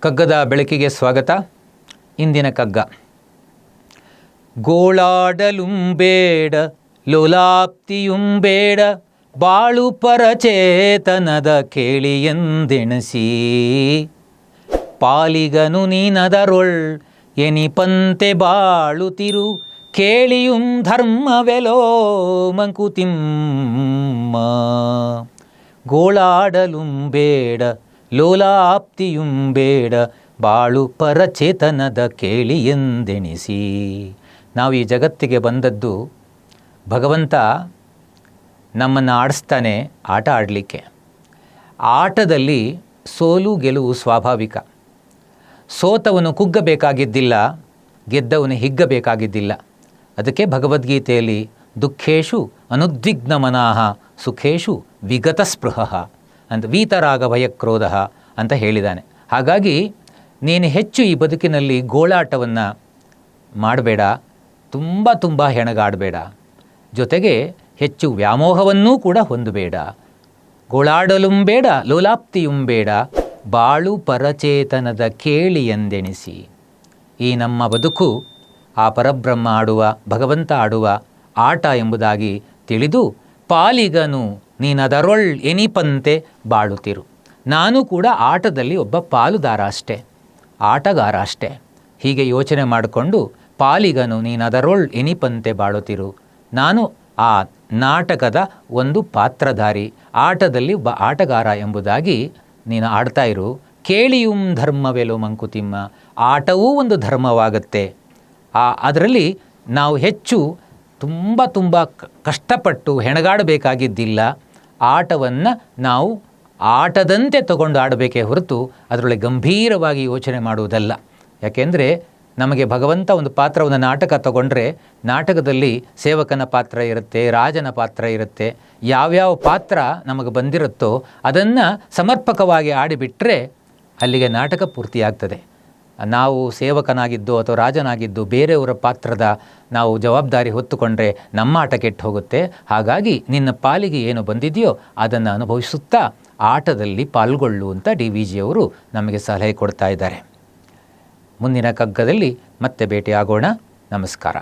ಕಗ್ಗದ ಬೆಳಕಿಗೆ ಸ್ವಾಗತ. ಇಂದಿನ ಕಗ್ಗ. ಗೋಳಾಡಲುಂಬೇಡ ಲೋಲಾಪ್ತಿಯುಂಬೇಡ ಬಾಳು ಪರಚೇತನದ ಕೇಳಿಯಂದೆಣಸಿ ಪಾಲಿಗನು ನೀನದರೊಳ್ ಎನಿಪಂತೆ ಬಾಳುತಿರು ಕೇಳಿಯುಂ ಧರ್ಮವೆಲೋ ಮಂಕುತಿಮ್ಮ. ಗೋಳಾಡಲುಂ ಬೇಡ ಲೋಲಾಪ್ತಿಯುಂ ಬೇಡ. ಬಾಳು ಪರಚೇತನದ ಕೇಳಿ ಎಂದೆಣಿಸಿ. ನಾವು ಈ ಜಗತ್ತಿಗೆ ಬಂದದ್ದು ಭಗವಂತ ನಮ್ಮನ್ನು ಆಡಿಸ್ತಾನೆ ಆಟ ಆಡಲಿಕ್ಕೆ. ಆಟದಲ್ಲಿ ಸೋಲು ಗೆಲುವು ಸ್ವಾಭಾವಿಕ. ಸೋತವನು ಕುಗ್ಗಬೇಕಾಗಿದ್ದಿಲ್ಲ, ಗೆದ್ದವನು ಹಿಗ್ಗಬೇಕಾಗಿದ್ದಿಲ್ಲ. ಅದಕ್ಕೆ ಭಗವದ್ಗೀತೆಯಲ್ಲಿ ದುಃಖೇಶು ಅನುದ್ವಿಗ್ನ ಸುಖೇಷು ಸುಖೇಶು ವಿಗತ ಸ್ಪೃಹ ಅಂತ ವೀತರಾಗ ಭಯಕ್ರೋಧ ಅಂತ ಹೇಳಿದ್ದಾನೆ. ಹಾಗಾಗಿ ನೀನು ಹೆಚ್ಚು ಈ ಬದುಕಿನಲ್ಲಿ ಗೋಳಾಟವನ್ನು ಮಾಡಬೇಡ, ತುಂಬ ತುಂಬ ಹೆಣಗಾಡಬೇಡ, ಜೊತೆಗೆ ಹೆಚ್ಚು ವ್ಯಾಮೋಹವನ್ನೂ ಕೂಡ ಹೊಂದಬೇಡ, ಗೋಳಾಡಲುಂ ಬೇಡ, ಲೋಲಾಪ್ತಿಯುಂ ಬೇಡ, ಬಾಳು ಪರಚೇತನದ ಕೇಳಿ ಎಂದೆಣಿಸಿ. ಈ ನಮ್ಮ ಬದುಕು ಆ ಪರಬ್ರಹ್ಮ ಆಡುವ, ಭಗವಂತ ಆಡುವ ಆಟ ಎಂಬುದಾಗಿ ತಿಳಿದು ಪಾಲಿಗನು ನೀನದರೊಳ್ ಎನಿಪಂತೆ ಬಾಳುತ್ತಿರು. ನಾನು ಕೂಡ ಆಟದಲ್ಲಿ ಒಬ್ಬ ಪಾಲುದಾರ ಅಷ್ಟೇ ಆಟಗಾರ ಅಷ್ಟೇ ಹೀಗೆ ಯೋಚನೆ ಮಾಡಿಕೊಂಡು ಪಾಲಿಗನು ನೀನದರೊಳ್ ಎನಿಪಂತೆ ಬಾಳುತ್ತಿರು. ನಾನು ಆ ನಾಟಕದ ಒಂದು ಪಾತ್ರಧಾರಿ, ಆಟದಲ್ಲಿ ಒಬ್ಬ ಆಟಗಾರ ಎಂಬುದಾಗಿ ನೀನು ಆಡ್ತಾ ಇರು. ಕೇಳಿಯುಂ ಧರ್ಮವೆಲು ಮಂಕುತಿಮ್ಮ, ಆಟವೂ ಒಂದು ಧರ್ಮವಾಗುತ್ತೆ. ಆ ಅದರಲ್ಲಿ ನಾವು ಹೆಚ್ಚು ತುಂಬ ತುಂಬ ಕಷ್ಟಪಟ್ಟು ಹೆಣಗಾಡಬೇಕಾಗಿದ್ದಿಲ್ಲ. ಆಟವನ್ನು ನಾವು ಆಟದಂತೆ ತಗೊಂಡು ಆಡಬೇಕೇ ಹೊರತು ಅದರೊಳಗೆ ಗಂಭೀರವಾಗಿ ಯೋಚನೆ ಮಾಡುವುದಲ್ಲ. ಯಾಕೆಂದರೆ ನಮಗೆ ಭಗವಂತ ಒಂದು ಪಾತ್ರವನ್ನು ನಾಟಕ ತಗೊಂಡ್ರೆ ನಾಟಕದಲ್ಲಿ ಸೇವಕನ ಪಾತ್ರ ಇರುತ್ತೆ, ರಾಜನ ಪಾತ್ರ ಇರುತ್ತೆ, ಯಾವ್ಯಾವ ಪಾತ್ರ ನಮಗೆ ಬಂದಿರುತ್ತೋ ಅದನ್ನು ಸಮರ್ಪಕವಾಗಿ ಆಡಿಬಿಟ್ರೆ ಅಲ್ಲಿಗೆ ನಾಟಕ ಪೂರ್ತಿಯಾಗ್ತದೆ. ನಾವು ಸೇವಕನಾಗಿದ್ದು ಅಥವಾ ರಾಜನಾಗಿದ್ದು ಬೇರೆಯವರ ಪಾತ್ರದ ನಾವು ಜವಾಬ್ದಾರಿ ಹೊತ್ತುಕೊಂಡ್ರೆ ನಮ್ಮ ಆಟ ಕೆಟ್ಟು ಹೋಗುತ್ತೆ. ಹಾಗಾಗಿ ನಿನ್ನ ಪಾಲಿಗೆ ಏನು ಬಂದಿದೆಯೋ ಅದನ್ನು ಅನುಭವಿಸುತ್ತಾ ಆಟದಲ್ಲಿ ಪಾಲ್ಗೊಳ್ಳು ಅಂತ ಡಿ ವಿ ಜಿಯವರು ನಮಗೆ ಸಲಹೆ ಕೊಡ್ತಾ ಇದ್ದಾರೆ. ಮುಂದಿನ ಕಗ್ಗದಲ್ಲಿ ಮತ್ತೆ ಭೇಟಿಯಾಗೋಣ. ನಮಸ್ಕಾರ.